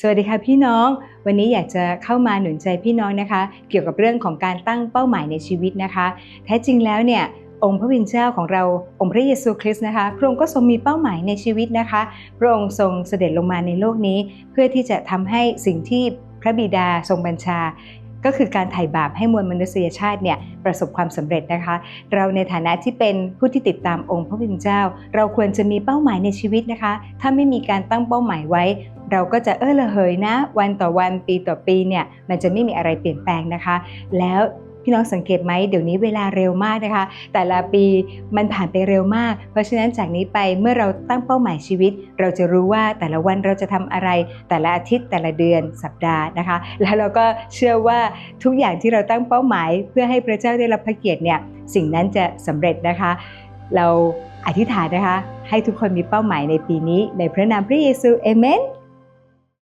สวัสดีค่ะพี่น้อง วันนี้อยากจะเข้ามาหนุนใจพี่น้องนะคะ เกี่ยวกับเรื่องของการตั้งเป้าหมายในชีวิตนะคะ แท้จริงแล้วเนี่ยองค์พระวิญเจ้าของเราองค์พระเยซูคริสต์นะคะ พระองค์ก็ทรงมีเป้าหมายในชีวิตนะคะ พระองค์ทรงเสด็จลงมาในโลกนี้ เพื่อที่จะทำให้สิ่งที่พระบิดาทรงบัญชา ก็คือการไถ่บาปให้มวลมนุษยชาติเนี่ยประสบความสำเร็จนะคะ เราในฐานะที่เป็นผู้ที่ติดตามองค์พระผู้เป็นเจ้า เราควรจะมีเป้าหมายในชีวิตนะคะ ถ้าไม่มีการตั้งเป้าหมายไว้ เราก็จะเออระเหยนะ วันต่อวันปีต่อปีเนี่ยมันจะไม่มีอะไรเปลี่ยนแปลงนะคะ แล้วพี่น้องสังเกตไหมเดี๋ยวนี้เวลาเร็วมากนะคะ แต่ละปีมันผ่านไปเร็วมาก เพราะฉะนั้นจากนี้ไปเมื่อเราตั้งเป้าหมายชีวิต เราจะรู้ว่าแต่ละวันเราจะทำอะไร แต่ละอาทิตย์แต่ละเดือนสัปดาห์นะคะ แล้วเราก็เชื่อว่าทุกอย่างที่เราตั้งเป้าหมาย เพื่อให้พระเจ้าได้รับพระเกียรติเนี่ยสิ่งนั้นจะสำเร็จนะคะ เราอธิษฐานนะคะ ให้ทุกคนมีเป้าหมายในปีนี้ในพระนามพระเยซูเอเมน